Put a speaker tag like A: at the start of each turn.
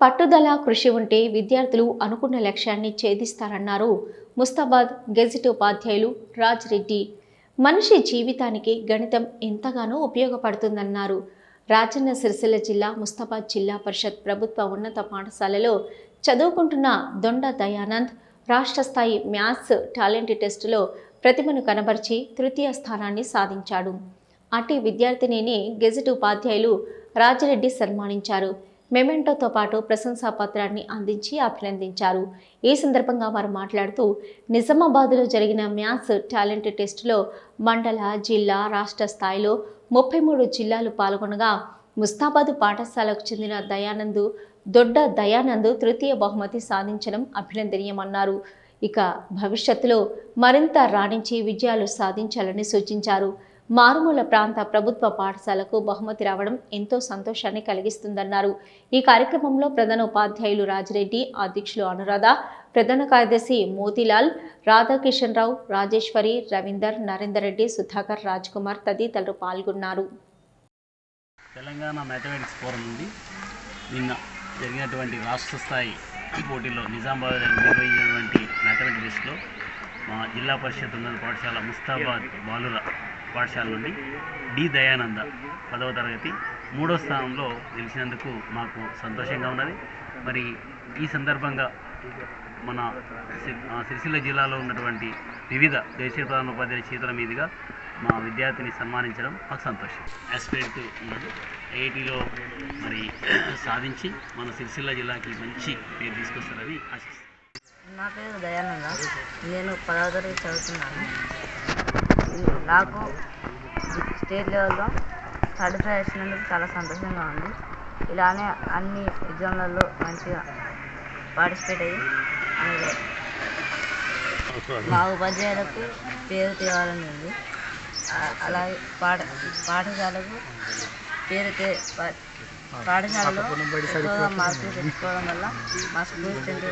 A: పట్టుదల కృషి ఉంటే విద్యార్థులు అనుకున్న లక్ష్యాన్ని ఛేదిస్తారన్నారు ముస్తాబాద్ గెజిట్ ఉపాధ్యాయులు రాజ్ రెడ్డి. మనిషి జీవితానికి గణితం ఎంతగానో ఉపయోగపడుతుందన్నారు. రాజన్న సిరిసిల్ల జిల్లా ముస్తాబాద్ జిల్లా పరిషత్ ప్రభుత్వ ఉన్నత పాఠశాలలో చదువుకుంటున్న దొండ దయానంద్ రాష్ట్ర స్థాయి మ్యాథ్స్ టాలెంట్ టెస్టులో ప్రతిభను కనబరిచి తృతీయ స్థానాన్ని సాధించాడు. అటు విద్యార్థినిని గెజిట్ ఉపాధ్యాయులు రాజిరెడ్డి సన్మానించారు. మెమెంటోతో పాటు ప్రశంసా పత్రాన్ని అందించి అభినందించారు. ఈ సందర్భంగా వారు మాట్లాడుతూ నిజామాబాద్లో జరిగిన మ్యాథ్స్ టాలెంట్ టెస్టులో మండల జిల్లా రాష్ట్ర స్థాయిలో ముప్పై మూడు జిల్లాలు పాల్గొనగా ముస్తాబాదు పాఠశాలకు చెందిన దయానంద్ దొడ్డ దయానంద్ తృతీయ బహుమతి సాధించడం అభినందనీయమన్నారు. ఇక భవిష్యత్తులో మరింత రాణించి విజయాలు సాధించాలని సూచించారు. మారుమూల ప్రాంత ప్రభుత్వ పాఠశాలకు బహుమతి రావడం ఎంతో సంతోషాన్ని కలిగిస్తుందన్నారు. ఈ కార్యక్రమంలో ప్రధాన ఉపాధ్యాయులు రాజిరెడ్డి అధ్యక్షులు అనురాధ ప్రధాన కార్యదర్శి మోతీలాల్ రాధాకిషన్ రావు రాజేశ్వరి రవీందర్ నరేందర్ రెడ్డి సుధాకర్ రాజ్ కుమార్ తదితరులు పాల్గొన్నారు.
B: తెలంగాణ మ్యాథమెటిక్స్ ఫోరం నుండి నిన్న జరిగినటువంటి రాష్ట్ర స్థాయి పోటీలో నిజామాబాద్ నిర్వహించినటువంటి మ్యాథమెటిక్స్లో మా జిల్లా పరిషత్ ఉన్నత పాఠశాల ముస్తాబాద్ బాలుర పాఠశాల నుండి డి దయానంద పదవ తరగతి మూడో స్థానంలో నిలిచినందుకు మాకు సంతోషంగా ఉన్నది. మరి ఈ సందర్భంగా మన సిరిసిల్ల జిల్లాలో ఉన్నటువంటి వివిధ దేశీయ ప్రధాన ఉపాధ్యాయుల చేతుల మీదుగా మా విద్యార్థిని సన్మానించడం మాకు సంతోషం. ఆస్పిరెంట్ ఉన్నాడు ఐఐటిలో మరి సాధించి మన సిరిసిల్ల జిల్లాకి మంచి పేరు తీసుకొస్తారని ఆశిస్తున్నాను
C: నా పేరు దయానంద. నేను పదవ తరగతి చదువుతున్నాను. నాకు స్టేట్ లెవెల్లో థర్డ్ ప్రైజ్ వచ్చినందుకు చాలా సంతోషంగా ఉంది. ఇలానే అన్ని ఎగ్జామ్లలో మంచిగా పార్టిసిపేట్ అయ్యి మా ఉపాధ్యాయులకు పేరు తేవాలని ఉంది. అలాగే పాఠ పాఠశాలకు పేరు తే పాఠశాలలో ఎక్కువగా మార్కులు తెచ్చుకోవడం వల్ల మా స్కూల్ స్ట్రెంత్